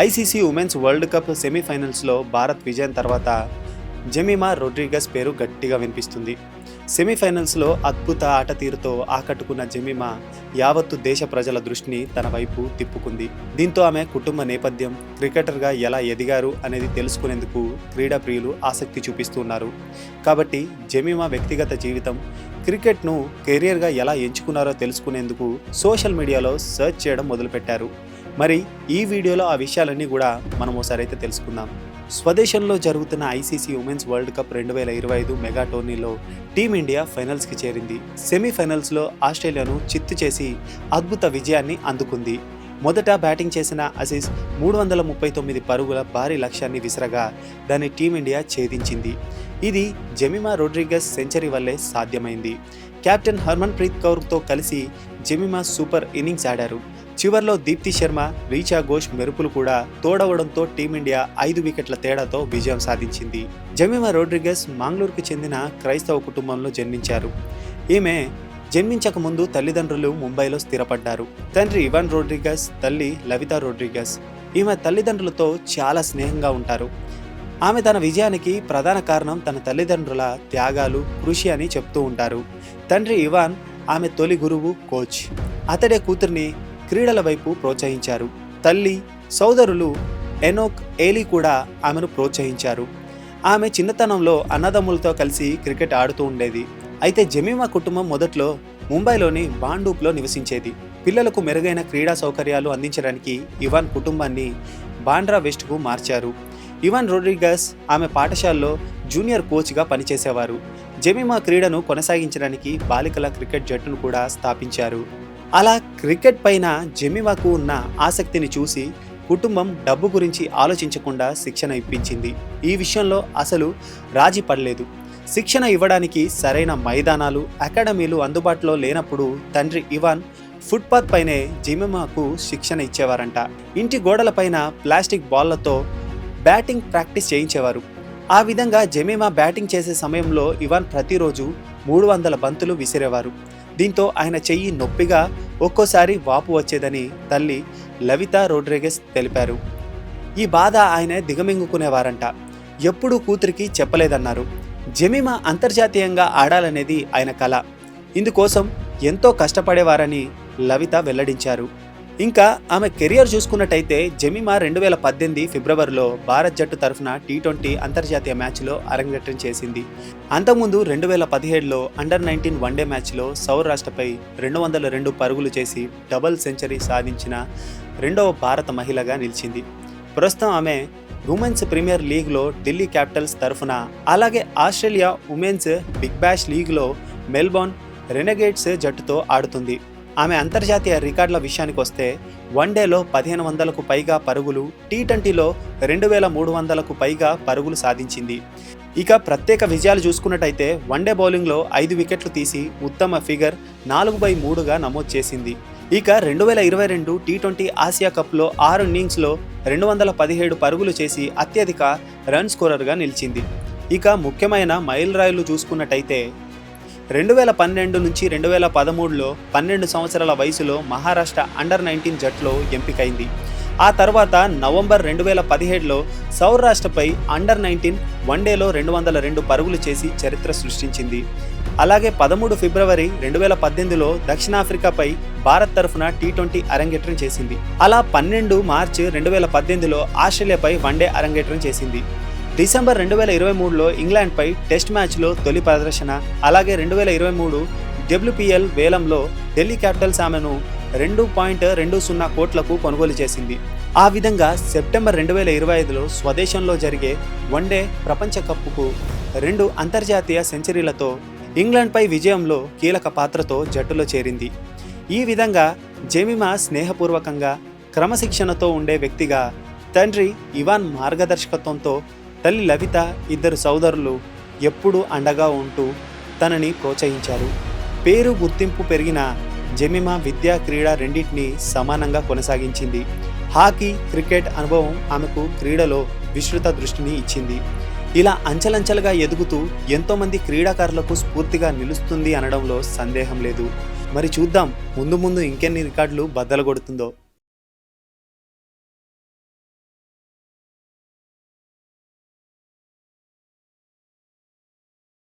ICC women's world cup సెమీఫైనల్స్లో భారత్ విజయం తర్వాత జెమిమా రొడ్రిగస్ పేరు గట్టిగా వినిపిస్తుంది. సెమీఫైనల్స్లో అద్భుత ఆట తీరుతో ఆకట్టుకున్న జెమిమా యావత్తు దేశ ప్రజల దృష్టిని తన వైపు తిప్పుకుంది. దీంతో ఆమె కుటుంబ నేపథ్యం క్రికెటర్గా ఎలా ఎదిగారు అనేది తెలుసుకునేందుకు క్రీడా ప్రియులు ఆసక్తి చూపిస్తున్నారు కాబట్టి జెమిమా వ్యక్తిగత జీవితం క్రికెట్ను కెరియర్గా ఎలా ఎంచుకున్నారో తెలుసుకునేందుకు సోషల్ మీడియాలో సెర్చ్ చేయడం మొదలుపెట్టారు. మరి ఈ వీడియోలో ఆ విషయాలన్నీ కూడా మనం ఒకసారి అయితే తెలుసుకుందాం. స్వదేశంలో జరుగుతున్న ఐసీసీ ఉమెన్స్ వరల్డ్ కప్ రెండు వేల ఇరవై ఐదు మెగా టోర్నీలో టీమిండియా ఫైనల్స్కి చేరింది. సెమీఫైనల్స్లో ఆస్ట్రేలియాను చిత్తు చేసి అద్భుత విజయాన్ని అందుకుంది. మొదట బ్యాటింగ్ చేసిన అసీస్ మూడు వందల ముప్పై తొమ్మిది పరుగుల భారీ లక్ష్యాన్ని విసరగా దాన్ని టీమిండియా ఛేదించింది. ఇది జెమిమా రోడ్రిగస్ సెంచరీ వల్లే సాధ్యమైంది. కెప్టెన్ హర్మన్ ప్రీత్ కౌర్తో కలిసి జెమిమా సూపర్ ఇన్నింగ్స్ ఆడారు. చివర్లో దీప్తి శర్మ రీచా ఘోష్ మెరుపులు కూడా తోడవడంతో టీమిండియా ఐదు వికెట్ల తేడాతో విజయం సాధించింది. జమీమా రోడ్రిగస్ మాంగ్లూరుకు చెందిన క్రైస్తవ కుటుంబంలో జన్మించారు. ఈమె జన్మించక ముందు తల్లిదండ్రులు ముంబైలో స్థిరపడ్డారు. తండ్రి ఇవాన్ రోడ్రిగస్ తల్లి లవితా రోడ్రిగస్. ఈమె తల్లిదండ్రులతో చాలా స్నేహంగా ఉంటారు. ఆమె తన విజయానికి ప్రధాన కారణం తన తల్లిదండ్రుల త్యాగాలు కృషి అని చెప్తూ ఉంటారు. తండ్రి ఇవాన్ ఆమె తొలి గురువు కోచ్. అతడే కూతుర్ని క్రీడల వైపు ప్రోత్సహించారు. తల్లి సోదరులు ఎనోక్ ఏలీ కూడా ఆమెను ప్రోత్సహించారు. ఆమె చిన్నతనంలో అన్నదమ్ములతో కలిసి క్రికెట్ ఆడుతూ ఉండేది. అయితే జమీమా కుటుంబం మొదట్లో ముంబైలోని బాండూప్లో నివసించేది. పిల్లలకు మెరుగైన క్రీడా సౌకర్యాలు అందించడానికి ఇవాన్ కుటుంబాన్ని బాండ్రా వెస్ట్కు మార్చారు. ఇవాన్ రోడ్రిగస్ ఆమె పాఠశాలలో జూనియర్ కోచ్గా పనిచేసేవారు. జమీమా క్రీడను కొనసాగించడానికి బాలికల క్రికెట్ జట్టును కూడా స్థాపించారు. అలా క్రికెట్ పైన జెమివాకు ఉన్న ఆసక్తిని చూసి కుటుంబం డబ్బు గురించి ఆలోచించకుండా శిక్షణ ఇప్పించింది. ఈ విషయంలో అసలు రాజీ పడలేదు. శిక్షణ ఇవ్వడానికి సరైన మైదానాలు అకాడమీలు అందుబాటులో లేనప్పుడు తండ్రి ఇవాన్ ఫుట్పాత్ పైనే జెమిమాకు శిక్షణ ఇచ్చేవారంట. ఇంటి గోడలపైన ప్లాస్టిక్ బాళ్ళతో బ్యాటింగ్ ప్రాక్టీస్ చేయించేవారు. ఆ విధంగా జెమిమా బ్యాటింగ్ చేసే సమయంలో ఇవాన్ ప్రతిరోజు మూడు వందల బంతులు విసిరేవారు. దీంతో ఆయన చెయ్యి నొప్పిగా ఒక్కోసారి వాపు వచ్చేదని తల్లి లవిత రోడ్రిగెస్ తెలిపారు. ఈ బాధ ఆయన దిగమింగుకునేవారంట. ఎప్పుడూ కూతురికి చెప్పలేదన్నారు. జమీమా అంతర్జాతీయంగా ఆడాలనేది ఆయన కళ ఇందుకోసం ఎంతో కష్టపడేవారని లవిత వెల్లడించారు. ఇంకా ఆమె కెరియర్ చూసుకున్నట్టయితే జమీమా రెండు వేల పద్దెనిమిది ఫిబ్రవరిలో భారత్ జట్టు తరఫున టీ ట్వంటీ అంతర్జాతీయ మ్యాచ్లో అరంగేట్రం చేసింది. అంతకుముందు రెండు వేల పదిహేడులో అండర్ నైన్టీన్ వన్డే మ్యాచ్లో సౌరాష్ట్రపై రెండు వందల రెండు పరుగులు చేసి డబుల్ సెంచరీ సాధించిన రెండవ భారత మహిళగా నిలిచింది. ప్రస్తుతం ఆమె ఉమెన్స్ ప్రీమియర్ లీగ్లో ఢిల్లీ క్యాపిటల్స్ తరఫున అలాగే ఆస్ట్రేలియా ఉమెన్స్ బిగ్ బ్యాష్ లీగ్లో మెల్బోర్న్ రెనగేట్స్ జట్టుతో ఆడుతుంది. ఆమె అంతర్జాతీయ రికార్డుల విషయానికి వస్తే వన్డేలో పదిహేను వందలకు పైగా పరుగులు టీ ట్వంటీలో రెండు వేల మూడు వందలకు పైగా పరుగులు సాధించింది. ఇక ప్రత్యేక విజయాలు చూసుకున్నట్టయితే వన్డే బౌలింగ్లో ఐదు వికెట్లు తీసి ఉత్తమ ఫిగర్ నాలుగు బై మూడుగా నమోదు చేసింది. ఇక రెండు వేల ఇరవై రెండు టీ ట్వంటీ ఆసియా కప్లో ఆరు ఇన్నింగ్స్లో రెండు వందల పదిహేడు పరుగులు చేసి అత్యధిక రన్ స్కోరర్గా నిలిచింది. ఇక ముఖ్యమైన మైలురాయిలు చూసుకున్నట్టయితే రెండు వేల పన్నెండు నుంచి రెండు వేల పదమూడులో పన్నెండు సంవత్సరాల వయసులో మహారాష్ట్ర అండర్ నైన్టీన్ జట్లో ఎంపికైంది. ఆ తర్వాత నవంబర్ రెండు వేల పదిహేడులో సౌరాష్ట్రపై అండర్ నైన్టీన్ వన్డేలో రెండు వందల రెండు పరుగులు చేసి చరిత్ర సృష్టించింది. అలాగే పదమూడు ఫిబ్రవరి రెండు వేల పద్దెనిమిదిలో దక్షిణాఫ్రికాపై భారత్ తరఫున టీ ట్వంటీ అరంగేట్రం చేసింది. అలా పన్నెండు మార్చి రెండు వేల పద్దెనిమిదిలో ఆస్ట్రేలియాపై వన్డే అరంగేట్రం చేసింది. డిసెంబర్ రెండు వేల ఇరవై మూడులో ఇంగ్లాండ్పై టెస్ట్ మ్యాచ్లో తొలి ప్రదర్శన అలాగే రెండు వేల ఇరవై మూడు డబ్ల్యూపీఎల్ వేలంలో ఢిల్లీ క్యాపిటల్స్ ఆమెను రెండు పాయింట్ రెండు సున్నా కోట్లకు కొనుగోలు చేసింది. ఆ విధంగా సెప్టెంబర్ రెండు వేల ఇరవై ఐదులో స్వదేశంలో జరిగే వన్డే ప్రపంచ కప్కు రెండు అంతర్జాతీయ సెంచరీలతో ఇంగ్లాండ్పై విజయంలో కీలక పాత్రతో జట్టులో చేరింది. ఈ విధంగా జెమిమా స్నేహపూర్వకంగా క్రమశిక్షణతో ఉండే వ్యక్తిగా తండ్రి ఇవాన్ మార్గదర్శకత్వంతో తల్లి లవిత ఇద్దరు సోదరులు ఎప్పుడూ అండగా ఉంటూ తనని ప్రోత్సహించారు. పేరు గుర్తింపు పెరిగిన జెమిమా విద్యా క్రీడ రెండింటినీ సమానంగా కొనసాగించింది. హాకీ క్రికెట్ అనుభవం ఆమెకు క్రీడలో విస్తృత దృష్టిని ఇచ్చింది. ఇలా అంచెలంచెలుగా ఎదుగుతూ ఎంతోమంది క్రీడాకారులకు స్ఫూర్తిగా నిలుస్తుంది అనడంలో సందేహం లేదు. మరి చూద్దాం ముందు ముందు ఇంకెన్ని రికార్డులు బద్దలు కొడుతుందో.